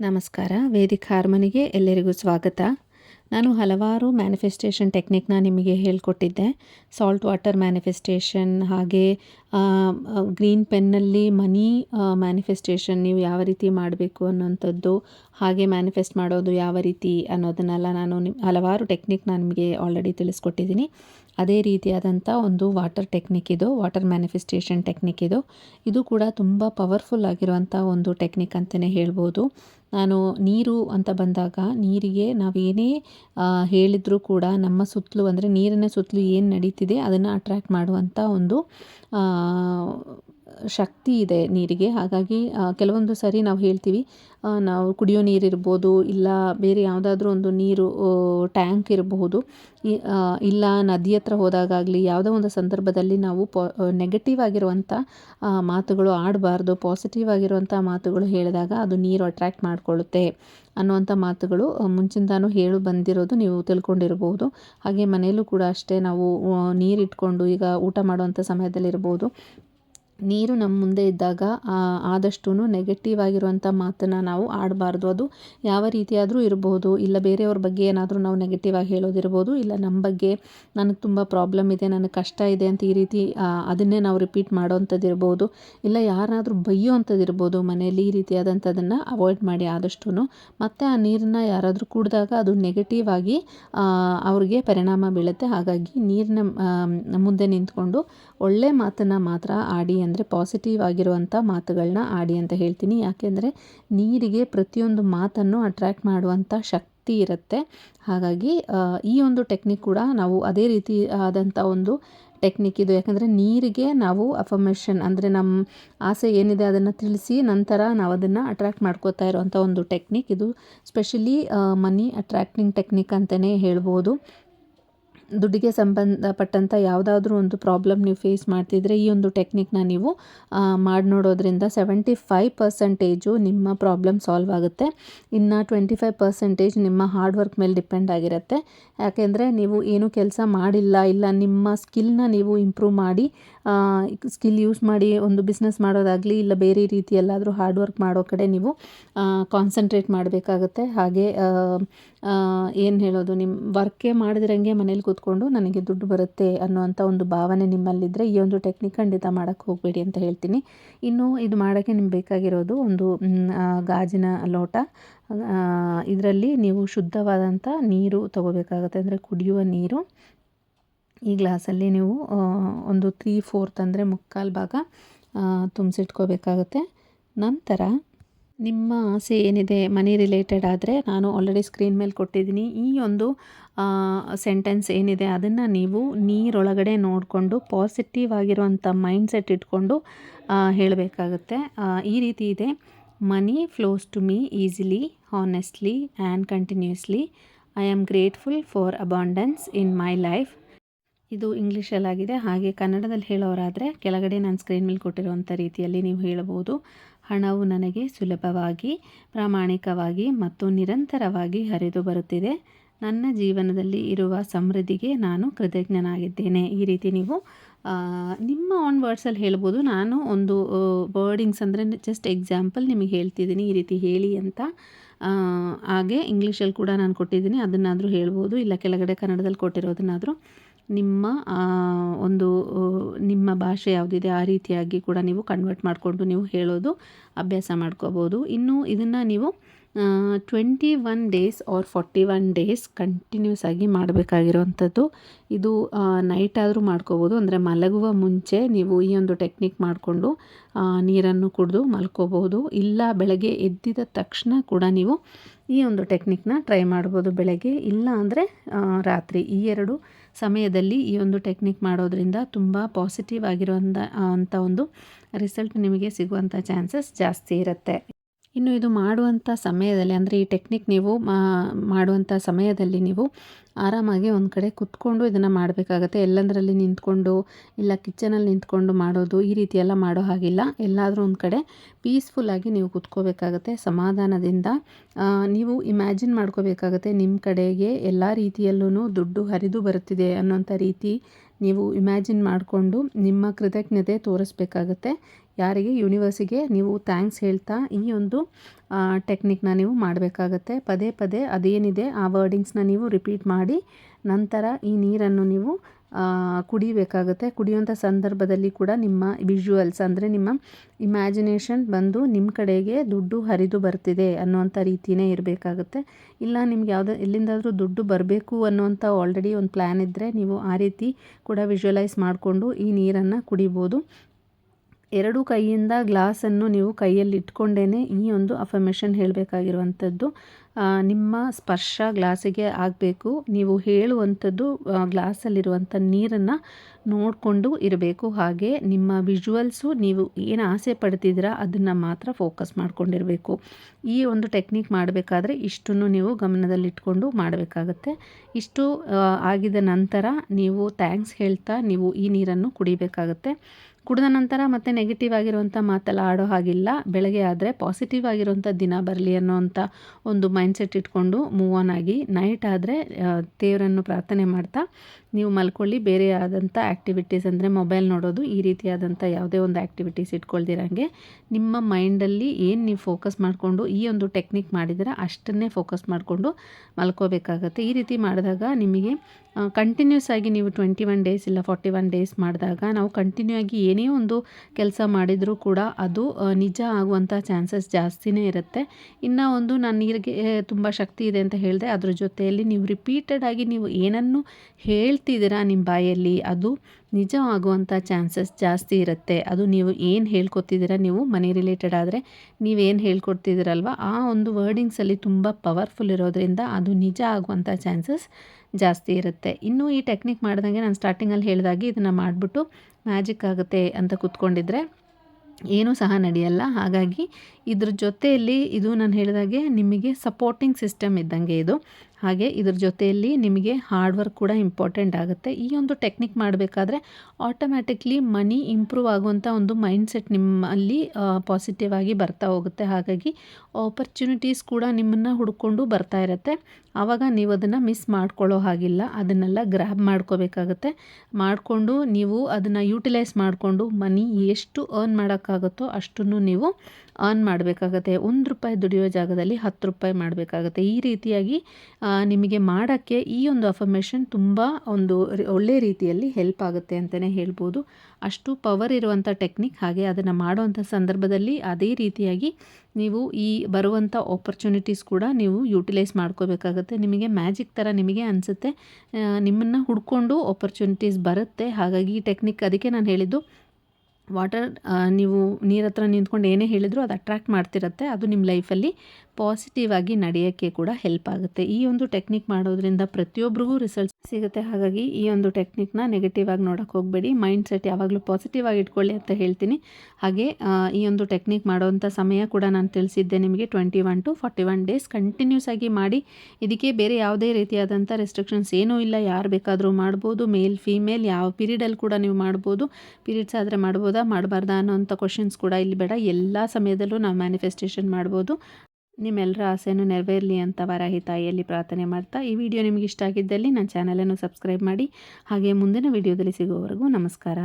ನಮಸ್ಕಾರ. ವೇದಿಕ್ ಹಾರ್ಮನಿಗೆ ಎಲ್ಲರಿಗೂ ಸ್ವಾಗತ. ನಾನು ಹಲವಾರು ಮ್ಯಾನಿಫೆಸ್ಟೇಷನ್ ಟೆಕ್ನಿಕ್ನ ನಿಮಗೆ ಹೇಳ್ಕೊಟ್ಟಿದ್ದೆ. ಸಾಲ್ಟ್ ವಾಟರ್ ಮ್ಯಾನಿಫೆಸ್ಟೇಷನ್ ಹಾಗೆ ಗ್ರೀನ್ ಪೆನ್ನಲ್ಲಿ ಮನಿ ಮ್ಯಾನಿಫೆಸ್ಟೇಷನ್ ನೀವು ಯಾವ ರೀತಿ ಮಾಡಬೇಕು ಅನ್ನೋಂಥದ್ದು ಹಾಗೆ ಮ್ಯಾನಿಫೆಸ್ಟ್ ಮಾಡೋದು ಯಾವ ರೀತಿ ಅನ್ನೋದನ್ನೆಲ್ಲ ನಾನು ನಿಮ್, ಹಲವಾರು ಟೆಕ್ನಿಕ್ ನಾನು ನಿಮಗೆ ಆಲ್ರೆಡಿ ತಿಳಿಸ್ಕೊಟ್ಟಿದ್ದೀನಿ. ಅದೇ ರೀತಿಯಾದಂಥ ಒಂದು ವಾಟರ್ ಟೆಕ್ನಿಕ್ ಇದು ವಾಟರ್ ಮ್ಯಾನಿಫೆಸ್ಟೇಷನ್ ಟೆಕ್ನಿಕ್ ಇದು. ಇದು ಕೂಡ ತುಂಬ ಪವರ್ಫುಲ್ ಆಗಿರುವಂಥ ಒಂದು ಟೆಕ್ನಿಕ್ ಅಂತಲೇ ಹೇಳ್ಬೋದು. ನಾನು ನೀರು ಅಂತ ಬಂದಾಗ ನೀರಿಗೆ ನಾವೇನೇ ಹೇಳಿದರೂ ಕೂಡ ನಮ್ಮ ಸುತ್ತಲೂ ಅಂದರೆ ನೀರಿನ ಸುತ್ತಲೂ ಏನು ನಡೀತಿದೆ ಅದನ್ನು ಅಟ್ರ್ಯಾಕ್ಟ್ ಮಾಡುವಂಥ ಒಂದು ಶಕ್ತಿ ಇದೆ ನೀರಿಗೆ. ಹಾಗಾಗಿ ಕೆಲವೊಂದು ಸರಿ ನಾವು ಹೇಳ್ತೀವಿ ನಾವು ಕುಡಿಯೋ ನೀರಿರ್ಬೋದು ಇಲ್ಲ ಬೇರೆ ಯಾವುದಾದ್ರೂ ಒಂದು ನೀರು ಟ್ಯಾಂಕ್ ಇರಬಹುದು ಇಲ್ಲ ನದಿ ಹತ್ರ ಹೋದಾಗಲಿ ಯಾವುದೋ ಒಂದು ಸಂದರ್ಭದಲ್ಲಿ ನಾವು ಪಾ ನೆಗೆಟಿವ್ ಆಗಿರುವಂಥ ಮಾತುಗಳು ಆಡಬಾರ್ದು ಪಾಸಿಟಿವ್ ಆಗಿರುವಂಥ ಮಾತುಗಳು ಹೇಳಿದಾಗ ಅದು ನೀರು ಅಟ್ರ್ಯಾಕ್ಟ್ ಮಾಡಿಕೊಳ್ಳುತ್ತೆ ಅನ್ನುವಂಥ ಮಾತುಗಳು ಮುಂಚಿಂದಾನು ಹೇಳು ಬಂದಿರೋದು ನೀವು ತಿಳ್ಕೊಂಡಿರ್ಬೋದು. ಹಾಗೆ ಮನೆಯಲ್ಲೂ ಕೂಡ ಅಷ್ಟೇ ನಾವು ನೀರಿಟ್ಕೊಂಡು ಈಗ ಊಟ ಮಾಡುವಂಥ ಸಮಯದಲ್ಲಿರ್ಬೋದು. ನೀರು ನಮ್ಮ ಮುಂದೆ ಇದ್ದಾಗ ಆದಷ್ಟು ನೆಗೆಟಿವ್ ಆಗಿರುವಂಥ ಮಾತನ್ನು ನಾವು ಆಡಬಾರ್ದು. ಅದು ಯಾವ ರೀತಿಯಾದರೂ ಇರ್ಬೋದು, ಇಲ್ಲ ಬೇರೆಯವ್ರ ಬಗ್ಗೆ ಏನಾದರೂ ನಾವು ನೆಗೆಟಿವ್ ಆಗಿ ಹೇಳೋದಿರ್ಬೋದು, ಇಲ್ಲ ನಮ್ಮ ಬಗ್ಗೆ ನನಗೆ ತುಂಬ ಪ್ರಾಬ್ಲಮ್ ಇದೆ, ನನಗೆ ಕಷ್ಟ ಇದೆ ಅಂತ ಈ ರೀತಿ ಅದನ್ನೇ ನಾವು ರಿಪೀಟ್ ಮಾಡೋವಂಥದ್ದು ಇರ್ಬೋದು ಇಲ್ಲ ಯಾರನ್ನಾದರೂ ಬೈಯೋವಂಥದ್ದು ಇರ್ಬೋದು ಮನೆಯಲ್ಲಿ ಈ ರೀತಿಯಾದಂಥದ್ದನ್ನು ಅವಾಯ್ಡ್ ಮಾಡಿ ಆದಷ್ಟು ಮತ್ತು ಆ ನೀರನ್ನ ಯಾರಾದರೂ ಕುಡಿದಾಗ ಅದು ನೆಗೆಟಿವ್ ಆಗಿ ಅವ್ರಿಗೆ ಪರಿಣಾಮ ಬೀಳುತ್ತೆ. ಹಾಗಾಗಿ ನೀರನ್ನ ಮುಂದೆ ನಿಂತ್ಕೊಂಡು ಒಳ್ಳೆ ಮಾತನ್ನು ಮಾತ್ರ ಆಡಿ ಅಂದರೆ ಪಾಸಿಟಿವ್ ಆಗಿರುವಂಥ ಮಾತುಗಳನ್ನ ಆಡಿ ಅಂತ ಹೇಳ್ತೀನಿ. ಯಾಕೆಂದರೆ ನೀರಿಗೆ ಪ್ರತಿಯೊಂದು ಮಾತನ್ನು ಅಟ್ರ್ಯಾಕ್ಟ್ ಮಾಡುವಂಥ ಶಕ್ತಿ ಇರುತ್ತೆ. ಹಾಗಾಗಿ ಈ ಒಂದು ಟೆಕ್ನಿಕ್ ಕೂಡ ನಾವು ಅದೇ ರೀತಿ ಆದಂಥ ಒಂದು ಟೆಕ್ನಿಕ್ ಇದು. ಯಾಕಂದರೆ ನೀರಿಗೆ ನಾವು ಅಫರ್ಮೇಷನ್ ಅಂದರೆ ನಮ್ಮ ಆಸೆ ಏನಿದೆ ಅದನ್ನು ತಿಳಿಸಿ ನಂತರ ನಾವು ಅದನ್ನು ಅಟ್ರ್ಯಾಕ್ಟ್ ಮಾಡ್ಕೋತಾ ಇರುವಂಥ ಒಂದು ಟೆಕ್ನಿಕ್ ಇದು. ಸ್ಪೆಷಲಿ ಮನಿ ಅಟ್ರ್ಯಾಕ್ಟಿಂಗ್ ಟೆಕ್ನಿಕ್ ಅಂತಲೇ ಹೇಳ್ಬೋದು. ದುಡ್ಡಿಗೆ ಸಂಬಂಧಪಟ್ಟಂಥ ಯಾವುದಾದ್ರೂ ಒಂದು ಪ್ರಾಬ್ಲಮ್ ನೀವು ಫೇಸ್ ಮಾಡ್ತಿದ್ರೆ ಈ ಒಂದು ಟೆಕ್ನಿಕ್ನ ನೀವು ಮಾಡಿ ನೋಡೋದ್ರಿಂದ ಸೆವೆಂಟಿ ಫೈವ್ ಪರ್ಸೆಂಟೇಜು ನಿಮ್ಮ ಪ್ರಾಬ್ಲಮ್ ಸಾಲ್ವ್ ಆಗುತ್ತೆ. ಇನ್ನು ಟ್ವೆಂಟಿ ಫೈವ್ ಪರ್ಸೆಂಟೇಜ್ ನಿಮ್ಮ ಹಾರ್ಡ್ ವರ್ಕ್ ಮೇಲೆ ಡಿಪೆಂಡ್ ಆಗಿರುತ್ತೆ. ಯಾಕೆಂದರೆ ನೀವು ಏನು ಕೆಲಸ ಮಾಡಿಲ್ಲ, ಇಲ್ಲ ನಿಮ್ಮ ಸ್ಕಿಲ್ನ ನೀವು ಇಂಪ್ರೂವ್ ಮಾಡಿ ಸ್ಕಿಲ್ ಯೂಸ್ ಮಾಡಿ ಒಂದು ಬಿಸ್ನೆಸ್ ಮಾಡೋದಾಗಲಿ ಇಲ್ಲ ಬೇರೆ ರೀತಿಯಲ್ಲಾದರೂ ಹಾರ್ಡ್ ವರ್ಕ್ ಮಾಡೋ ಕಡೆ ನೀವು ಕಾನ್ಸಂಟ್ರೇಟ್ ಮಾಡಬೇಕಾಗುತ್ತೆ. ಹಾಗೆ ಏನು ಹೇಳೋದು ನಿಮ್ಮ ವರ್ಕೇ ಮಾಡಿದ್ರಂಗೆ ಮನೇಲಿ ಕೂತ್ಕೊಂಡು ನನಗೆ ದುಡ್ಡು ಬರುತ್ತೆ ಅನ್ನೋವಂಥ ಒಂದು ಭಾವನೆ ನಿಮ್ಮಲ್ಲಿದ್ದರೆ ಈ ಒಂದು ಟೆಕ್ನಿಕ್ ಖಂಡಿತ ಮಾಡೋಕ್ಕೆ ಹೋಗಬೇಡಿ ಅಂತ ಹೇಳ್ತೀನಿ. ಇನ್ನು ಇದು ಮಾಡೋಕ್ಕೆ ನಿಮ್ಗೆ ಬೇಕಾಗಿರೋದು ಒಂದು ಗಾಜಿನ ಲೋಟ. ಇದರಲ್ಲಿ ನೀವು ಶುದ್ಧವಾದಂಥ ನೀರು ತಗೋಬೇಕಾಗುತ್ತೆ. ಅಂದರೆ ಕುಡಿಯುವ ನೀರು ಈ ಗ್ಲಾಸಲ್ಲಿ ನೀವು ಒಂದು ತ್ರೀ ಫೋರ್ತ್ ಅಂದರೆ ಮುಕ್ಕಾಲು ಭಾಗ ತುಂಬಿಸಿಟ್ಕೋಬೇಕಾಗುತ್ತೆ. ನಂತರ ನಿಮ್ಮ ಆಸೆ ಏನಿದೆ, ಮನಿ ರಿಲೇಟೆಡ್ ಆದರೆ ನಾನು ಆಲ್ರೆಡಿ ಸ್ಕ್ರೀನ್ ಮೇಲೆ ಕೊಟ್ಟಿದ್ದೀನಿ. ಈ ಒಂದು ಸೆಂಟೆನ್ಸ್ ಏನಿದೆ, ಅದನ್ನು ನೀವು ನೀರೊಳಗಡೆ ನೋಡಿಕೊಂಡು ಪಾಸಿಟಿವ್ ಆಗಿರುವಂಥ ಮೈಂಡ್ ಸೆಟ್ ಇಟ್ಕೊಂಡು ಹೇಳಬೇಕಾಗುತ್ತೆ. ಈ ರೀತಿ ಇದೆ. Money flows to me easily honestly and continuously I am grateful for abundance in my life ಇದು ಇಂಗ್ಲೀಷಲ್ಲಾಗಿದೆ ಹಾಗೆ ಕನ್ನಡದಲ್ಲಿ ಹೇಳೋರಾದರೆ ಕೆಳಗಡೆ ನಾನು ಸ್ಕ್ರೀನ್ ಮೇಲೆ ಕೊಟ್ಟಿರುವಂಥ ರೀತಿಯಲ್ಲಿ ನೀವು ಹೇಳಬಹುದು. ಹಣವು ನನಗೆ ಸುಲಭವಾಗಿ, ಪ್ರಾಮಾಣಿಕವಾಗಿ ಮತ್ತು ನಿರಂತರವಾಗಿ ಹರಿದು ಬರುತ್ತಿದೆ. ನನ್ನ ಜೀವನದಲ್ಲಿ ಇರುವ ಸಮೃದ್ಧಿಗೆ ನಾನು ಕೃತಜ್ಞನಾಗಿದ್ದೇನೆ. ಈ ರೀತಿ ನೀವು ನಿಮ್ಮ ಆನ್ ವರ್ಡ್ಸಲ್ಲಿ ಹೇಳ್ಬೋದು ನಾನು ಒಂದು ವರ್ಡಿಂಗ್ಸ್ ಅಂದರೆ ಜಸ್ಟ್ ಎಕ್ಸಾಂಪಲ್ ನಿಮಗೆ ಹೇಳ್ತಿದ್ದೀನಿ. ಈ ರೀತಿ ಹೇಳಿ ಅಂತ ಹಾಗೆ ಇಂಗ್ಲೀಷಲ್ಲಿ ಕೂಡ ನಾನು ಕೊಟ್ಟಿದ್ದೀನಿ. ಅದನ್ನಾದರೂ ಹೇಳ್ಬೋದು. ಇಲ್ಲ ಕೆಳಗಡೆ ಕನ್ನಡದಲ್ಲಿ ಕೊಟ್ಟಿರೋದನ್ನಾದರೂ ನಿಮ್ಮ ಒಂದು ನಿಮ್ಮ ಭಾಷೆ ಯಾವುದಿದೆ ಆ ರೀತಿಯಾಗಿ ಕೂಡ ನೀವು ಕನ್ವರ್ಟ್ ಮಾಡಿಕೊಂಡು ನೀವು ಹೇಳೋದು ಅಭ್ಯಾಸ ಮಾಡ್ಕೋಬೋದು. ಇನ್ನು ಇದನ್ನು ನೀವು twenty one days or forty one days continuous ಆಗಿ ಮಾಡಬೇಕಾಗಿರುವಂಥದ್ದು. ಇದು ನೈಟ್ ಆದರೂ ಮಾಡ್ಕೋಬೋದು. ಅಂದರೆ ಮಲಗುವ ಮುಂಚೆ ನೀವು ಈ ಒಂದು ಟೆಕ್ನಿಕ್ ಮಾಡಿಕೊಂಡು ನೀರನ್ನು ಕುಡಿದು ಮಲ್ಕೋಬೋದು. ಇಲ್ಲ ಬೆಳಗ್ಗೆ ಎದ್ದಿದ ತಕ್ಷಣ ಕೂಡ ನೀವು ಈ ಒಂದು ಟೆಕ್ನಿಕ್ನ ಟ್ರೈ ಮಾಡ್ಬೋದು ಬೆಳಗ್ಗೆ. ಇಲ್ಲ ಅಂದರೆ ರಾತ್ರಿ. ಈ ಎರಡು ಸಮಯದಲ್ಲಿ ಈ ಒಂದು ಟೆಕ್ನಿಕ್ ಮಾಡೋದ್ರಿಂದ ತುಂಬ ಪಾಸಿಟಿವ್ ಆಗಿರುವಂಥ ಅಂಥ ಒಂದು ರಿಸಲ್ಟ್ ನಿಮಗೆ ಸಿಗುವಂಥ ಚಾನ್ಸಸ್ ಜಾಸ್ತಿ ಇರುತ್ತೆ. ಇನ್ನು ಇದು ಮಾಡುವಂಥ ಸಮಯದಲ್ಲಿ, ಅಂದರೆ ಈ ಟೆಕ್ನಿಕ್ ನೀವು ಮಾಡುವಂಥ ಸಮಯದಲ್ಲಿ ನೀವು ಆರಾಮಾಗಿ ಒಂದು ಕಡೆ ಕುತ್ಕೊಂಡು ಇದನ್ನು ಮಾಡಬೇಕಾಗತ್ತೆ. ಎಲ್ಲಂದರಲ್ಲಿ ನಿಂತ್ಕೊಂಡು, ಇಲ್ಲ ಕಿಚನಲ್ಲಿ ನಿಂತ್ಕೊಂಡು ಮಾಡೋದು ಈ ರೀತಿ ಎಲ್ಲ ಮಾಡೋ ಹಾಗಿಲ್ಲ. ಎಲ್ಲಾದರೂ ಒಂದು ಕಡೆ ಪೀಸ್ಫುಲ್ಲಾಗಿ ನೀವು ಕುತ್ಕೋಬೇಕಾಗತ್ತೆ. ಸಮಾಧಾನದಿಂದ ನೀವು ಇಮ್ಯಾಜಿನ್ ಮಾಡ್ಕೋಬೇಕಾಗತ್ತೆ ನಿಮ್ಮ ಕಡೆಗೆ ಎಲ್ಲ ರೀತಿಯಲ್ಲೂ ದುಡ್ಡು ಹರಿದು ಬರುತ್ತಿದೆ ಅನ್ನೋಂಥ ರೀತಿ ನೀವು ಇಮ್ಯಾಜಿನ್ ಮಾಡಿಕೊಂಡು ನಿಮ್ಮ ಕೃತಜ್ಞತೆ ತೋರಿಸ್ಬೇಕಾಗತ್ತೆ. ಯಾರಿಗೆ ಯೂನಿವರ್ಸಿಗೆ ನೀವು ಥ್ಯಾಂಕ್ಸ್ ಹೇಳ್ತಾ ಈ ಒಂದು ಟೆಕ್ನಿಕ್ನ ನೀವು ಮಾಡಬೇಕಾಗತ್ತೆ. ಪದೇ ಪದೇ ಅದೇನಿದೆ ಆ ವರ್ಡಿಂಗ್ಸ್ನ ನೀವು ರಿಪೀಟ್ ಮಾಡಿ, ನಂತರ ಈ ನೀರನ್ನು ನೀವು ಕುಡಿಬೇಕಾಗುತ್ತೆ. ಕುಡಿಯುವಂಥ ಸಂದರ್ಭದಲ್ಲಿ ಕೂಡ ನಿಮ್ಮ ವಿಜುವಲ್ಸ್ ಅಂದರೆ ನಿಮ್ಮ ಇಮ್ಯಾಜಿನೇಷನ್ ಬಂದು ನಿಮ್ಮ ಕಡೆಗೆ ದುಡ್ಡು ಹರಿದು ಬರ್ತಿದೆ ಅನ್ನುವಂಥ ರೀತಿಯೇ ಇರಬೇಕಾಗುತ್ತೆ. ಇಲ್ಲ ನಿಮ್ಗೆ ಯಾವುದೇ, ಎಲ್ಲಿಂದಾದರೂ ದುಡ್ಡು ಬರಬೇಕು ಅನ್ನುವಂಥ ಆಲ್ರೆಡಿ ಒಂದು ಪ್ಲ್ಯಾನ್ ಇದ್ದರೆ ನೀವು ಆ ರೀತಿ ಕೂಡ ವಿಜುವಲೈಸ್ ಮಾಡಿಕೊಂಡು ಈ ನೀರನ್ನು ಕುಡಿಬೋದು. ಎರಡು ಕೈಯಿಂದ ಗ್ಲಾಸನ್ನು ನೀವು ಕೈಯಲ್ಲಿ ಇಟ್ಕೊಂಡೇ ಈ ಒಂದು ಅಫರ್ಮೇಷನ್ ಹೇಳಬೇಕಾಗಿರುವಂಥದ್ದು. ನಿಮ್ಮ ಸ್ಪರ್ಶ ಗ್ಲಾಸಿಗೆ ಆಗಬೇಕು. ನೀವು ಹೇಳುವಂಥದ್ದು ಗ್ಲಾಸಲ್ಲಿರುವಂಥ ನೀರನ್ನು ನೋಡಿಕೊಂಡು ಇರಬೇಕು. ಹಾಗೆ ನಿಮ್ಮ ವಿಜುವಲ್ಸು ನೀವು ಏನು ಆಸೆ ಪಡ್ತಿದ್ದೀರಾ ಅದನ್ನು ಮಾತ್ರ ಫೋಕಸ್ ಮಾಡ್ಕೊಂಡಿರಬೇಕು. ಈ ಒಂದು ಟೆಕ್ನಿಕ್ ಮಾಡಬೇಕಾದ್ರೆ ಇಷ್ಟನ್ನು ನೀವು ಗಮನದಲ್ಲಿಟ್ಕೊಂಡು ಮಾಡಬೇಕಾಗತ್ತೆ. ಇಷ್ಟು ಆಗಿದ ನಂತರ ನೀವು ಥ್ಯಾಂಕ್ಸ್ ಹೇಳ್ತಾ ನೀವು ಈ ನೀರನ್ನು ಕುಡಿಬೇಕಾಗತ್ತೆ. ಕುಡಿದ ನಂತರ ಮತ್ತೆ ನೆಗೆಟಿವ್ ಆಗಿರುವಂಥ ಮಾತೆಲ್ಲ ಆಡೋ ಹಾಗಿಲ್ಲ. ಬೆಳಗ್ಗೆ ಆದರೆ ಪಾಸಿಟಿವ್ ಆಗಿರುವಂಥ ದಿನ ಬರಲಿ ಅನ್ನೋವಂಥ ಒಂದು ಮೈಂಡ್ಸೆಟ್ ಇಟ್ಕೊಂಡು ಮೂವ್ ಆನ್ ಆಗಿ ನೈಟ್ ಆದರೆ ದೇವರನ್ನು ಪ್ರಾರ್ಥನೆ ಮಾಡ್ತಾ ನೀವು ಮಲ್ಕೊಳ್ಳಿ. ಬೇರೆ ಆದಂಥ ಆ್ಯಕ್ಟಿವಿಟೀಸ್ ಅಂದರೆ ಮೊಬೈಲ್ ನೋಡೋದು ಈ ರೀತಿಯಾದಂಥ ಯಾವುದೇ ಒಂದು ಆ್ಯಕ್ಟಿವಿಟೀಸ್ ಇಟ್ಕೊಳ್ದಿರಂಗೆ ನಿಮ್ಮ ಮೈಂಡಲ್ಲಿ ಏನು ನೀವು ಫೋಕಸ್ ಮಾಡಿಕೊಂಡು ಈ ಒಂದು ಟೆಕ್ನಿಕ್ ಮಾಡಿದರೆ ಅಷ್ಟನ್ನೇ ಫೋಕಸ್ ಮಾಡಿಕೊಂಡು ಮಲ್ಕೋಬೇಕಾಗತ್ತೆ. ಈ ರೀತಿ ಮಾಡಿದಾಗ ನಿಮಗೆ ಕಂಟಿನ್ಯೂಸ್ ಆಗಿ ನೀವು ಟ್ವೆಂಟಿ ಒನ್ ಡೇಸ್ ಇಲ್ಲ ಫಾರ್ಟಿ ಒನ್ ಡೇಸ್ ಮಾಡಿದಾಗ ನಾವು ಕಂಟಿನ್ಯೂ ಆಗಿ ಏನೇ ಒಂದು ಕೆಲಸ ಮಾಡಿದರೂ ಕೂಡ ಅದು ನಿಜ ಆಗುವಂಥ ಚಾನ್ಸಸ್ ಜಾಸ್ತಿನೇ ಇರುತ್ತೆ. ಇನ್ನು ಒಂದು ನಾನು ನೀರಿಗೆ ತುಂಬ ಶಕ್ತಿ ಇದೆ ಅಂತ ಹೇಳಿದೆ, ಅದ್ರ ಜೊತೆಯಲ್ಲಿ ನೀವು ರಿಪೀಟೆಡ್ ಆಗಿ ನೀವು ಏನನ್ನು ಹೇಳ್ತಿದ್ದೀರಾ ನಿಮ್ಮ ಬಾಯಲ್ಲಿ? ಅದು ನಿಜ ಆಗುವಂಥ ಚಾನ್ಸಸ್ ಜಾಸ್ತಿ ಇರುತ್ತೆ. ಅದು ನೀವು ಏನು ಹೇಳ್ಕೊತಿದ್ದೀರಾ ನೀವು ಮನಿ ರಿಲೇಟೆಡ್ ಆದರೆ ನೀವೇನು ಹೇಳ್ಕೊಡ್ತಿದ್ದೀರಲ್ವ? ಆ ಒಂದು ವರ್ಡಿಂಗ್ಸಲ್ಲಿ ತುಂಬ ಪವರ್ಫುಲ್ ಇರೋದರಿಂದ ಅದು ನಿಜ ಆಗುವಂಥ ಚಾನ್ಸಸ್ ಜಾಸ್ತಿ ಇರುತ್ತೆ. ಇನ್ನು ಈ ಟೆಕ್ನಿಕ್ ಮಾಡ್ದಂಗೆ ನಾನು ಸ್ಟಾರ್ಟಿಂಗಲ್ಲಿ ಹೇಳಿದಾಗೆ ಇದನ್ನು ಮಾಡಿಬಿಟ್ಟು ಮ್ಯಾಜಿಕ್ ಆಗುತ್ತೆ ಅಂತ ಕೂತ್ಕೊಂಡಿದ್ರೆ ಏನೂ ಸಹ ನಡೆಯಲ್ಲ. ಹಾಗಾಗಿ ಇದ್ರ ಜೊತೆಯಲ್ಲಿ ಇದು ನಾನು ಹೇಳಿದಾಗೆ ನಿಮಗೆ ಸಪೋರ್ಟಿಂಗ್ ಸಿಸ್ಟಮ್ ಇದ್ದಂಗೆ ಇದು. ಹಾಗೆ ಇದ್ರ ಜೊತೆಯಲ್ಲಿ ನಿಮಗೆ ಹಾರ್ಡ್ ವರ್ಕ್ ಕೂಡ ಇಂಪಾರ್ಟೆಂಟ್ ಆಗುತ್ತೆ. ಈ ಒಂದು ಟೆಕ್ನಿಕ್ ಮಾಡಬೇಕಾದ್ರೆ ಆಟೋಮ್ಯಾಟಿಕ್ಲಿ ಮನಿ ಇಂಪ್ರೂವ್ ಆಗುವಂಥ ಒಂದು ಮೈಂಡ್ಸೆಟ್ ನಿಮ್ಮಲ್ಲಿ ಪಾಸಿಟಿವ್ ಆಗಿ ಬರ್ತಾ ಹೋಗುತ್ತೆ. ಹಾಗಾಗಿ ಆಪರ್ಚುನಿಟೀಸ್ ಕೂಡ ನಿಮ್ಮನ್ನು ಹುಡ್ಕೊಂಡು ಬರ್ತಾ ಇರುತ್ತೆ. ಆವಾಗ ನೀವು ಅದನ್ನು ಮಿಸ್ ಮಾಡ್ಕೊಳ್ಳೋ ಹಾಗಿಲ್ಲ. ಅದನ್ನೆಲ್ಲ ಗ್ರ್ಯಾಬ್ ಮಾಡ್ಕೋಬೇಕಾಗತ್ತೆ. ಮಾಡಿಕೊಂಡು ನೀವು ಅದನ್ನು ಯೂಟಿಲೈಸ್ ಮಾಡಿಕೊಂಡು ಮನಿ ಎಷ್ಟು ಅರ್ನ್ ಮಾಡೋಕ್ಕಾಗುತ್ತೋ ಅಷ್ಟನ್ನು ನೀವು ಅರ್ನ್ ಮಾಡಬೇಕಾಗತ್ತೆ. ಒಂದು ರೂಪಾಯಿ ದುಡಿಯೋ ಜಾಗದಲ್ಲಿ ಹತ್ತು ರೂಪಾಯಿ ಮಾಡಬೇಕಾಗತ್ತೆ. ಈ ರೀತಿಯಾಗಿ ನಿಮಗೆ ಮಾಡೋಕ್ಕೆ ಈ ಒಂದು ಅಫರ್ಮೇಷನ್ ತುಂಬ ಒಂದು ಒಳ್ಳೆ ರೀತಿಯಲ್ಲಿ ಹೆಲ್ಪ್ ಆಗುತ್ತೆ ಅಂತಲೇ ಹೇಳ್ಬೋದು. ಅಷ್ಟು ಪವರ್ ಇರುವಂಥ ಟೆಕ್ನಿಕ್ ಹಾಗೆ ಅದನ್ನು ಮಾಡುವಂಥ ಸಂದರ್ಭದಲ್ಲಿ ಅದೇ ರೀತಿಯಾಗಿ ನೀವು ಈ ಬರುವಂಥ ಆಪರ್ಚುನಿಟೀಸ್ ಕೂಡ ನೀವು ಯೂಟಿಲೈಸ್ ಮಾಡ್ಕೋಬೇಕಾಗತ್ತೆ. ನಿಮಗೆ ಮ್ಯಾಜಿಕ್ ಥರ ನಿಮಗೆ ಅನಿಸುತ್ತೆ. ನಿಮ್ಮನ್ನು ಹುಡ್ಕೊಂಡು ಆಪರ್ಚುನಿಟೀಸ್ ಬರುತ್ತೆ. ಹಾಗಾಗಿ ಈ ಟೆಕ್ನಿಕ್ ಅದಕ್ಕೆ ನಾನು ಹೇಳಿದ್ದು ವಾಟರ್ ನೀವು ನೀರ ಹತ್ರ ನಿಂತ್ಕೊಂಡು ಏನೇ ಹೇಳಿದರೂ ಅದು ಅಟ್ರ್ಯಾಕ್ಟ್ ಮಾಡ್ತಿರುತ್ತೆ. ಅದು ನಿಮ್ಮ ಲೈಫಲ್ಲಿ ಪಾಸಿಟಿವ್ ಆಗಿ ನಡೆಯೋಕ್ಕೆ ಕೂಡ ಹೆಲ್ಪ್ ಆಗುತ್ತೆ. ಈ ಒಂದು ಟೆಕ್ನಿಕ್ ಮಾಡೋದ್ರಿಂದ ಪ್ರತಿಯೊಬ್ಬರಿಗೂ ರಿಸಲ್ಟ್ ಸಿಗುತ್ತೆ. ಹಾಗಾಗಿ ಈ ಒಂದು ಟೆಕ್ನಿಕ್ನ ನೆಗೆಟಿವ್ ಆಗಿ ನೋಡೋಕೆ ಹೋಗಬೇಡಿ. ಮೈಂಡ್ ಸೆಟ್ ಯಾವಾಗಲೂ ಪಾಸಿಟಿವ್ ಆಗಿ ಇಟ್ಕೊಳ್ಳಿ ಅಂತ ಹೇಳ್ತೀನಿ. ಹಾಗೆ ಈ ಒಂದು ಟೆಕ್ನಿಕ್ ಮಾಡೋವಂಥ ಸಮಯ ಕೂಡ ನಾನು ತಿಳಿಸಿದ್ದೆ ನಿಮಗೆ. Twenty one to forty one days continuous ಆಗಿ ಮಾಡಿ. ಇದಕ್ಕೆ ಬೇರೆ ಯಾವುದೇ ರೀತಿಯಾದಂಥ ರೆಸ್ಟ್ರಿಕ್ಷನ್ಸ್ ಏನೂ ಇಲ್ಲ. ಯಾರು ಬೇಕಾದರೂ ಮಾಡ್ಬೋದು. ಮೇಲ್ ಫೀಮೇಲ್ ಯಾವ ಪೀರಿಯಡಲ್ಲಿ ಕೂಡ ನೀವು ಮಾಡ್ಬೋದು. ಪೀರಿಯಡ್ಸ್ ಆದರೆ ಮಾಡ್ಬೋದಾ. ಮಾಡಬಾರ್ದಾ ಅನ್ನೋಂಥ ಕ್ವಶನ್ಸ್ ಕೂಡ ಇಲ್ಲಿ ಬೇಡ. ಎಲ್ಲ ಸಮಯದಲ್ಲೂ ನಾವು ಮ್ಯಾನಿಫೆಸ್ಟೇಷನ್ ಮಾಡ್ಬೋದು. ನಿಮ್ಮೆಲ್ಲರ ಆಸೆಯನ್ನು ನೆರವೇರಲಿ ಅಂತ ವರಹಿ ತಾಯಿಯಲ್ಲಿ ಪ್ರಾರ್ಥನೆ ಮಾಡ್ತಾ ಈ ವಿಡಿಯೋ ನಿಮಗೆ ಇಷ್ಟ ಆಗಿದ್ದಲ್ಲಿ ನನ್ನ ಚಾನಲನ್ನು ಸಬ್ಸ್ಕ್ರೈಬ್ ಮಾಡಿ. ಹಾಗೆ ಮುಂದಿನ ವಿಡಿಯೋದಲ್ಲಿ ಸಿಗುವವರೆಗೂ ನಮಸ್ಕಾರ.